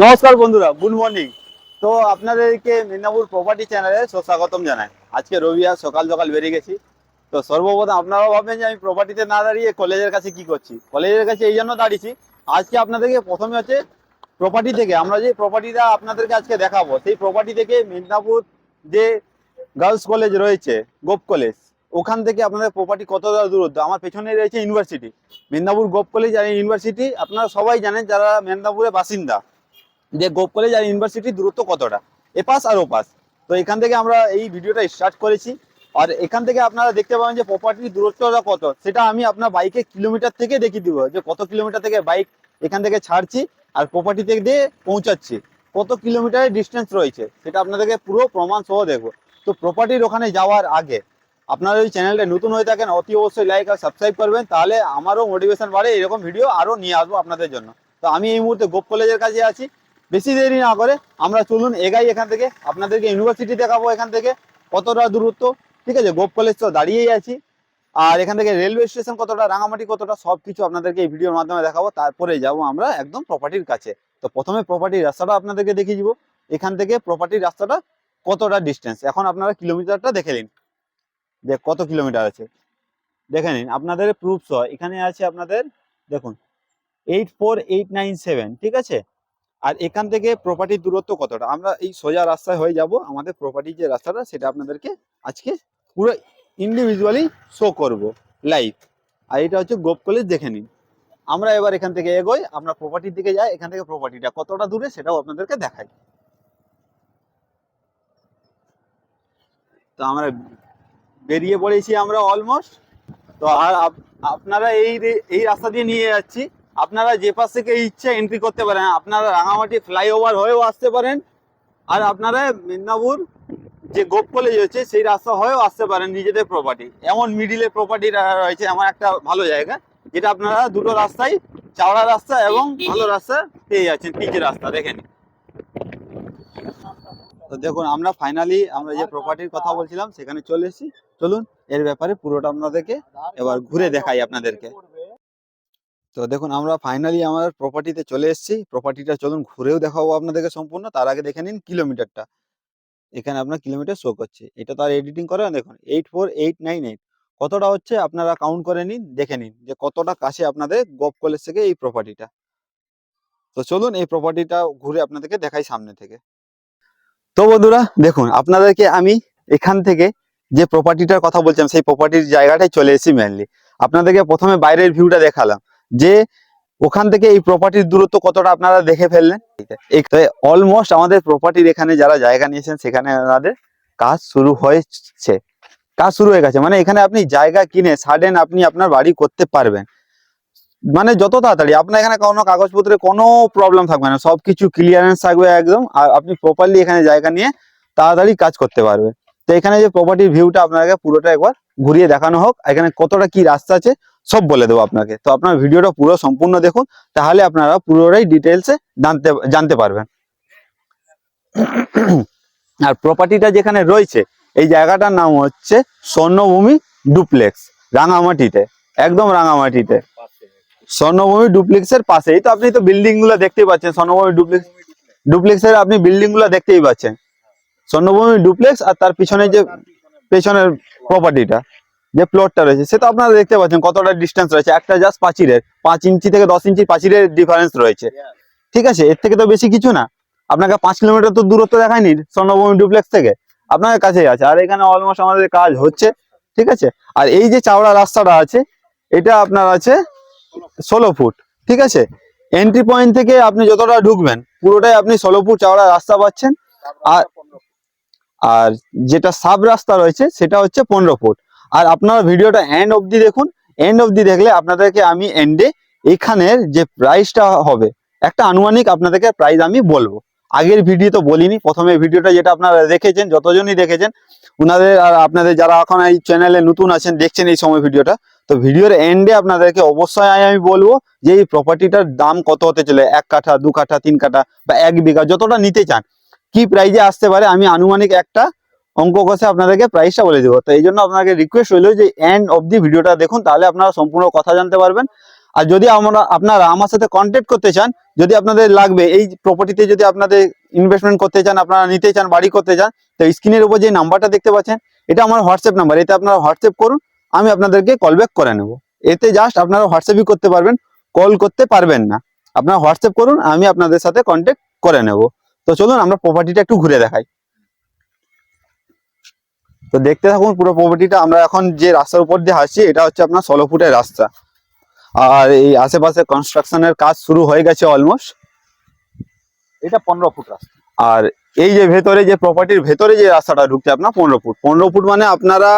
নমস্কার বন্ধুরা good morning তো আপনাদেরকে মেদিনীপুর প্রপার্টি চ্যানেলে সুস্বাগতম জানাই। আজকে রবিবার, সকাল সকাল বেরিয়ে গেছি। তো সর্বপ্রথম আপনারাও ভাববেন যে আমি প্রপার্টিতে না দাঁড়িয়ে কলেজের কাছে কি করছি? কলেজের কাছে এই জন্য দাঁড়িয়েছি। আজকে আপনাদেরকে প্রথমে হচ্ছে প্রপার্টি থেকে, আমরা যে প্রপার্টিটা আপনাদেরকে আজকে দেখাবো, সেই প্রপার্টি থেকে মেদিনীপুর যে গার্লস কলেজ রয়েছে, গোপ কলেজ ওখান থেকে আপনাদের প্রপার্টি কতটা দূরত্ব আমার পেছনে রয়েছে ইউনিভার্সিটি মেদিনীপুর গোপ কলেজ আর ইউনিভার্সিটি আপনারা সবাই জানেন যারা মেদিনীপুরের বাসিন্দা। যে গোপ কলেজ আর ইউনিভার্সিটির দূরত্ব কতটা? এপাশ আর ওপাশ তো এখান থেকে আমরা এই ভিডিওটা স্টার্ট করেছি। আর এখান থেকে আপনারা দেখতে পাবেন যে প্রপার্টির দূরত্বটা কত। সেটা আমি আপনার বাইকে কিলোমিটার থেকে দেখিয়ে দিব যে কত কিলোমিটার থেকে বাইক এখান থেকে ছাড়ছি আর প্রপার্টি থেকে দিয়ে পৌঁছাচ্ছি। কত কিলোমিটারের ডিস্টেন্স রয়েছে, সেটা আপনাদেরকে পুরো প্রমাণ সহ দেখব। তো প্রপার্টির ওখানে যাওয়ার আগে আপনারা যদি চ্যানেলটা নতুন হয়ে থাকেন, অতি অবশ্যই লাইক আর সাবস্ক্রাইব করবেন, তাহলে আমারও মোটিভেশন বাড়ে এরকম ভিডিও আরও নিয়ে আসব আপনাদের জন্য। তো আমি এই মুহূর্তে গোপ কলেজের কাছে আছি। বেশি দেরি না করে আমরা চলুন এগাই এখান থেকে। আপনাদেরকে ইউনিভার্সিটি দেখাবো এখান থেকে, কতটা দূরত্ব, ঠিক আছে? গোপ কলেজ তো দাঁড়িয়েই আছি। আর এখান থেকে রেলওয়ে স্টেশন কতটা, রাঙামাটি কতটা সব কিছু আপনাদেরকে এই ভিডিওর মাধ্যমে দেখাবো। তারপরে যাব আমরা একদম প্রপার্টির কাছে। তো প্রথমে প্রপার্টির রাস্তাটা আপনাদেরকে দেখিয়ে দিব। এখান থেকে প্রপার্টির রাস্তাটা কতটা ডিস্টেন্স এখন আপনারা কিলোমিটারটা দেখে নিন। যে কত কিলোমিটার আছে। দেখে নিন, আপনাদের প্রুফ সহ এখানে আছে আপনাদের, দেখুন eight four eight nine seven ঠিক আছে? আর এখান থেকে প্রপার্টির দূরত্ব কতটা? আমরা এই সোজা রাস্তায় হয়ে যাব। আমাদের প্রপার্টির যে রাস্তাটা, সেটা আপনাদেরকে আজকে পুরো ইন্ডিভিজুয়ালি শো করব লাইভ আর এটা হচ্ছে গোপ কলেজ দেখে নিন। আমরা এবার এখান থেকে এগোই, আমরা প্রপার্টির দিকে যাই, এখান থেকে প্রপার্টিটা কতটা দূরে সেটাও আপনাদেরকে দেখাই। তো আমরা বেরিয়ে পড়েছি আমরা অলমোস্ট তো আর আপনারা এই এই রাস্তা দিয়ে নিয়ে যাচ্ছি। আপনারা যে পাশ থেকে ইচ্ছা এন্ট্রি করতে পারেন, আপনারা রাঙামাটি ফ্লাইওভার হয়েও আসতে পারেন, আর আপনারা মেদিনীপুর যে গোপ কলেজ হচ্ছে সেই রাস্তা হয়েও আসতে পারেন নিজেদের প্রপার্টি এমন মিডিলে প্রপার্টি রয়েছে, এমন একটা ভালো জায়গা, যেটা আপনারা দুটো রাস্তায় চাওড়া রাস্তা এবং ভালো রাস্তা পেয়ে যাচ্ছেন পিচ রাস্তা, দেখেন। তো দেখুন, আমরা ফাইনালি আমরা যে প্রপার্টির কথা বলছিলাম, সেখানে চলে এসেছি। চলুন, এর ব্যাপারে পুরোটা আপনাদেরকে এবার ঘুরে দেখাই আপনাদেরকে। তো দেখুন, আমরা ফাইনালি আমার প্রপার্টিতে চলে এসেছি। প্রপার্টিটা চলুন ঘুরেও দেখাবো আপনাদেরকে সম্পূর্ণ। তার আগে দেখে নিন কিলোমিটারটা এখানে আপনার কিলোমিটার শো করছে। এটা তো আর এডিটিং করে দেখুন eight four eight nine eight কতটা হচ্ছে আপনারা কাউন্ট করে নিন, দেখে নিন যে কতটা কাছে আপনাদের গপ কলেজ থেকে এই প্রপার্টিটা তো চলুন এই প্রপার্টিটা ঘুরে আপনাদেরকে দেখাই সামনে থেকে। তো বন্ধুরা, দেখুন, আপনাদেরকে আমি এখান থেকে যে প্রপার্টিটার কথা বলছিলাম, সেই প্রপার্টির জায়গাটাই চলে এসেছি মেনলি আপনাদেরকে প্রথমে বাইরের ভিউটা দেখালাম। যে ওখান থেকে এই প্রপার্টির দূরত্ব কতটা আপনারা দেখে ফেললেন? অলমোস্ট আমাদের প্রপার্টির এখানে যারা জায়গা নিয়েছেন, সেখানে আমাদের কাজ শুরু হয়েছে। কাজ শুরু হয়ে গেছে। মানে এখানে আপনি জায়গা কিনে সাডেন আপনি আপনার বাড়ি করতে পারবেন। মানে যত তাড়াতাড়ি, আপনার এখানে কোনো কাগজপত্রে কোনো প্রবলেম থাকবে না। সবকিছু ক্লিয়ারেন্স থাকবে একদম। আর আপনি প্রপারলি এখানে জায়গা নিয়ে তাড়াতাড়ি কাজ করতে পারবেন। তো এখানে যে প্রপার্টির ভিউটা আপনাকে পুরোটা একবার ঘুরিয়ে দেখানো হোক, এখানে কতটা কি রাস্তা আছে, সব বলে দেবো আপনাকে। তো আপনার ভিডিওটা পুরো সম্পূর্ণ দেখুন, তাহলে আপনারা পুরোটাই ডিটেলসে জানতে জানতে পারবেন। আর প্রপার্টিটা যেখানে রয়েছে, এই জায়গাটার নাম হচ্ছে স্বর্ণভূমি ডুপ্লেক্স রাঙামাটিতে, একদম রাঙামাটিতে। স্বর্ণভূমি ডুপ্লেক্সের পাশেই তো আপনি তো বিল্ডিংগুলো দেখতেই পাচ্ছেন, স্বর্ণভূমি ডুপ্লেক্স ডুপ্লেক্সের আপনি বিল্ডিংগুলো দেখতেই পাচ্ছেন। স্বর্ণভূমি ডুপ্লেক্স আর তার পিছনে যে পেছনের প্রপার্টিটা যে প্লটটা রয়েছে সেটা আপনারা দেখতে পাচ্ছেন কতটা ডিস্টেন্স রয়েছে। একটা জাস্ট পাঁচিরের পাঁচ ইঞ্চি থেকে দশ ইঞ্চি পাঁচিরের ডিফারেন্স রয়েছে। ঠিক আছে? এর থেকে তো বেশি কিছু না। আপনাকে পাঁচ কিলোমিটার তো দূরত্ব দেখায়নি স্বর্ণভূমি ডুপ্লেক্স থেকে। আপনার কাছেই আছে। আর এখানে অলমোস্ট আমাদের কাজ হচ্ছে। ঠিক আছে? আর এই যে চাওড়া রাস্তাটা আছে, এটা আপনার আছে ষোলো ফুট। ঠিক আছে? এন্ট্রি পয়েন্ট থেকে আপনি যতটা ঢুকবেন, পুরোটাই আপনি ষোলো ফুট চাওড়া রাস্তা পাচ্ছেন। আর আর যেটা সাব রাস্তা রয়েছে সেটা হচ্ছে পনেরো ফুট। আর আপনারা ভিডিওটা এন্ড অবধি দেখুন। এন্ড অবধি দেখলে আপনাদেরকে আমি এন্ডে এখানের যে প্রাইসটা হবে, একটা আনুমানিক আপনাদেরকে প্রাইস আমি বলব। আগের ভিডিও তো বলিনি, প্রথমে ভিডিওটা যেটা আপনারা দেখেছেন, যতজনই দেখেছেন ওনাদের আর আপনাদের যারা এখন এই চ্যানেলে নতুন আছেন, দেখছেন এই সময় ভিডিওটা তো ভিডিওর এন্ডে আপনাদেরকে অবশ্যই আমি বলব যে এই প্রপার্টিটার দাম কত হতে চলে? এক কাঠা, দু কাঠা, তিন কাঠা বা এক বিঘা, যতটা নিতে চান। কি প্রাইজে আসতে পারে, আমি আনুমানিক একটা অঙ্ক কষে আপনাদেরকে প্রাইসটা বলে দেবো। তো এই জন্য আপনাকে রিকোয়েস্ট হইল যে এন্ড অব দি ভিডিওটা দেখুন, তাহলে আপনারা সম্পূর্ণ কথা জানতে পারবেন। আর যদি আমরা, আপনারা আমার সাথে কন্ট্যাক্ট করতে চান, যদি আপনাদের লাগবে, এই প্রপার্টিতে যদি আপনাদের ইনভেস্টমেন্ট করতে চান, আপনারা নিতে চান, বাড়ি করতে চান, তো স্ক্রিনের উপর যে নাম্বারটা দেখতে পাচ্ছেন, এটা আমার হোয়াটসঅ্যাপ নাম্বার এতে আপনারা হোয়াটসঅ্যাপ করুন, আমি আপনাদেরকে কল ব্যাক করে নেব। এতে জাস্ট আপনারা হোয়াটসঅ্যাপই করতে পারবেন কল করতে পারবেন না। আপনারা হোয়াটসঅ্যাপ করুন, আমি আপনাদের সাথে কন্ট্যাক্ট করে নেব। তো চলুন আমরা প্রপার্টিটা একটু ঘুরে দেখাই। তো দেখতে থাকুন পুরো প্রপার্টিটা আমরা এখন যে রাস্তার উপর দিয়ে হাসছি এটা হচ্ছে আপনার ষোলো ফুটের রাস্তা। আর এই আশেপাশে কনস্ট্রাকশনের কাজ শুরু হয়ে গেছে অলমোস্ট এটা পনেরো ফুট রাস্তা। আর এই যে ভেতরে যে প্রপার্টির ভেতরে যে রাস্তাটা ঢুকছে আপনার পনেরো ফুট। পনেরো ফুট মানে আপনারা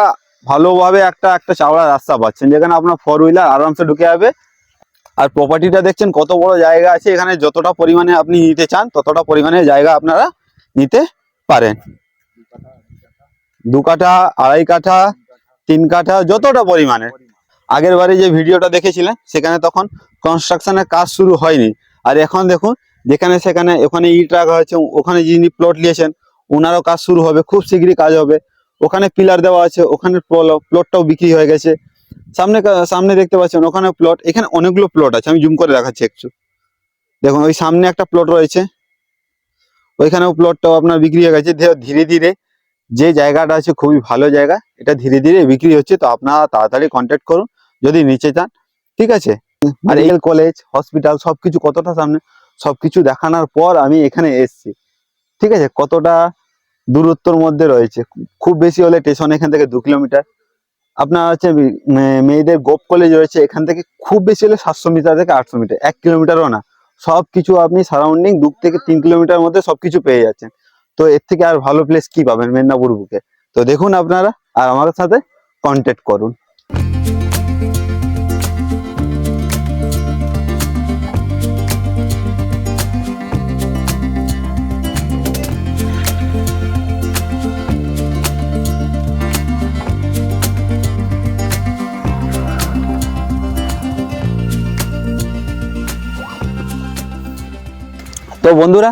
ভালোভাবে একটা একটা চাওড়া রাস্তা পাচ্ছেন। যেখানে আপনার ফোর হুইলার আরামসে ঢুকে যাবে। আর প্রপার্টিটা দেখছেন কত বড় জায়গা আছে, এখানে যতটা পরিমাণে আপনি নিতে চান, ততটা পরিমাণে জায়গা আপনারা নিতে পারেন। দু কাঠা আড়াই কাঠা, তিন কাঠা, যতটা পরিমাণে। আগের বারে যে ভিডিওটা দেখেছিলেন, সেখানে তখন কনস্ট্রাকশনের কাজ শুরু হয়নি। আর এখন দেখুন, যেখানে সেখানে, ওখানে ইট রাখা হয়েছে, ওখানে যিনি প্লট নিয়েছেন ওনারও কাজ শুরু হবে, খুব শীঘ্রই কাজ হবে। ওখানে পিলার দেওয়া আছে, ওখানে প্লটটাও বিক্রি হয়ে গেছে। সামনে সামনে দেখতে পাচ্ছেন, ওখানে প্লট এখানে অনেকগুলো প্লট আছে, আমি জুম করে দেখাচ্ছি একটু। দেখুন, ওই সামনে একটা প্লট রয়েছে। ওইখানেও প্লটটাও আপনার বিক্রি হয়ে গেছে। ধীরে- ধীরে যে জায়গাটা আছে, খুবই ভালো জায়গা, এটা ধীরে ধীরে বিক্রি হচ্ছে। তো আপনারা তাড়াতাড়ি কন্ট্যাক্ট করুন, যদি নিচে চান ঠিক আছে? এই কলেজ হসপিটাল সবকিছু কতটা সামনে, সবকিছু দেখানোর পর আমি এখানে এসেছি। ঠিক আছে? কতটা দূরত্বর মধ্যে রয়েছে? খুব বেশি হলে স্টেশন এখান থেকে দু কিলোমিটার আপনার হচ্ছে মেয়েদের গোপ কলেজ রয়েছে, এখান থেকে খুব বেশি হলে সাতশো মিটার থেকে আটশো মিটার, এক কিলোমিটারও না। সব কিছু আপনি সারাউন্ডিং দু থেকে তিন কিলোমিটার মধ্যে সব কিছু পেয়ে যাচ্ছেন। তো এর থেকে আর ভালো প্লেস কি পাবেন মেদিনীপুর বুকে? তো দেখুন আপনারা, আর আমার সাথে কন্ট্যাক্ট করুন। বন্ধুরা,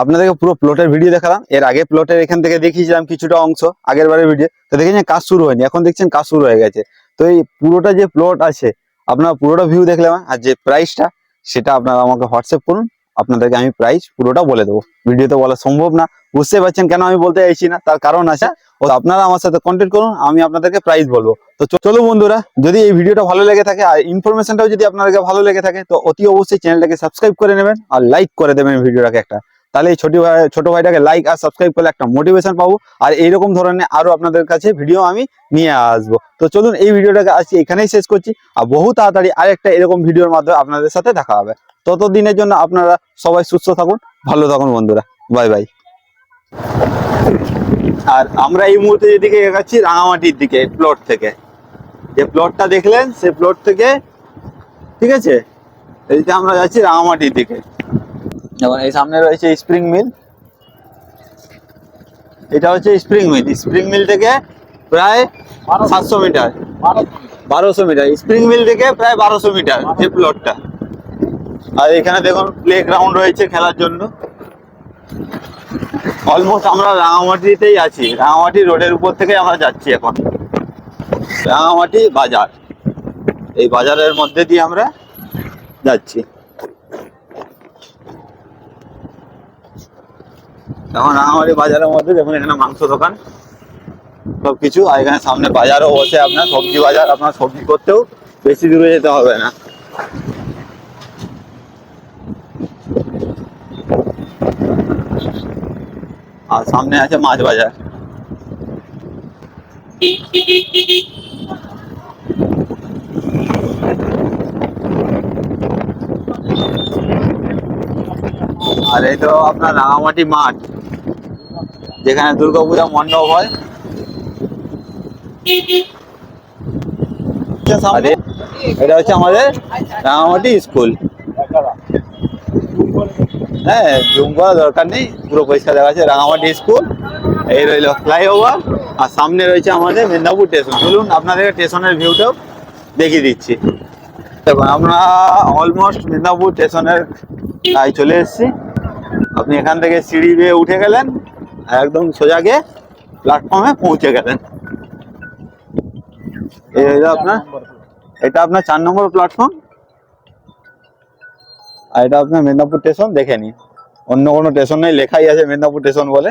আপনাদেরকে পুরো প্লটের ভিডিও দেখালাম। এর আগে প্লটের এখান থেকে দেখিয়েছিলাম কিছুটা অংশ, আগের বারের ভিডিও তো দেখেছেন কাজ শুরু হয়নি, এখন দেখছেন কাজ শুরু হয়ে গেছে। তো এই পুরোটা যে প্লট আছে, আপনারা পুরোটা ভিউ দেখলাম আর যে প্রাইসটা সেটা আপনারা আমাকে হোয়াটসঅ্যাপ করুন। আপনাদেরকে আমি প্রাইস পুরোটা বলে দেবো। ভিডিওতে বলা সম্ভব না। বুঝতে পারছেন কেন আমি বলতে চাইছি না, তার কারণ আছে ও আপনারা আমার সাথে কন্ট্যাক্ট করুন আমি আপনাদেরকে প্রাইস বলব। তো চলো বন্ধুরা যদি এই ভিডিওটা ভালো লেগে থাকে আর ইনফরমেশনটাও যদি আপনাদেরকে ভালো লেগে থাকে তো অতি অবশ্যই চ্যানেলটাকে সাবস্ক্রাইব করে নেবেন আর লাইক করে দেবেন ভিডিওটাকে একটা। তাহলে এই ছোট ভাই ছোট ভাইটাকে লাইক আর সাবস্ক্রাইব করলে একটা মোটিভেশন পাবো আর এইরকম ধরনের আরও আপনাদের কাছে ভিডিও আমি নিয়ে আসব। তো চলুন এই ভিডিওটাকে আজকে এখানেই শেষ করছি আর বহু তাড়াতাড়ি আরেকটা এরকম ভিডিওর মাধ্যমে আপনাদের সাথে দেখা হবে। ততদিনের জন্য আপনারা সবাই সুস্থ থাকুন ভালো থাকুন বন্ধুরা। বাই বাই আর আমরা এই মুহূর্তে যেদিকে এগাচ্ছি, রাঙামাটির দিকে প্লট থেকে। যে প্লটটা দেখলেন, সেই প্লট থেকে, ঠিক আছে? এই যে আমরা যাচ্ছি রাঙামাটির দিকে। যেমন এই সামনে রয়েছে স্প্রিং মিল এটা হচ্ছে স্প্রিং মিল স্প্রিং মিল থেকে প্রায় সাতশো মিটার। বারোশো মিটার। স্প্রিং মিল থেকে প্রায় বারোশো মিটার, যে প্লটটা আর এখানে দেখুন প্লে গ্রাউন্ড রয়েছে খেলার জন্য। অলমোস্ট আমরা রাঙামাটিতেই আছি। রাঙামাটি রোডের উপর থেকে আমরা যাচ্ছি এখন। রাঙামাটি বাজার। এই বাজারের মধ্যে দিয়ে আমরা যাচ্ছি। এখন রাঙামাটি বাজারের মধ্যে দেখুন, এখানে মাংস দোকান। সবকিছু। আর এখানে সামনে বাজারও বসে আপনার সবজি বাজার। আপনার সবজি করতেও বেশি দূরে যেতে হবে না। আর সামনে আছে মাছ বাজার আর এই তো আপনার রাঙামাটি মাঠ যেখানে দুর্গাপূজা মণ্ডপ হয় এটা হচ্ছে আমাদের রাঙামাটি স্কুল হ্যাঁ জুম করা দরকার নেই, পুরো পরিষ্কার দেখা যাচ্ছে। রাঙামাটি স্কুল, এই রইল ফ্লাইওভার, আর সামনে রয়েছে আমাদের মেদিনীপুর স্টেশন। চলুন আপনাদের স্টেশনের ভিউটাও দেখিয়ে দিচ্ছি। দেখুন, আমরা অলমোস্ট মেদিনীপুর স্টেশনের গায়ে চলে এসেছি। আপনি এখান থেকে সিঁড়ি বেয়ে উঠে গেলেন, আর একদম সোজা গিয়ে প্ল্যাটফর্মে পৌঁছে গেলেন। এই আপনার, এটা আপনার চার নম্বর প্ল্যাটফর্ম আর এটা আপনার মেদিনীপুর স্টেশন দেখেনি অন্য কোনো স্টেশন নেই, লেখাই আছে মেদিনীপুর স্টেশন বলে।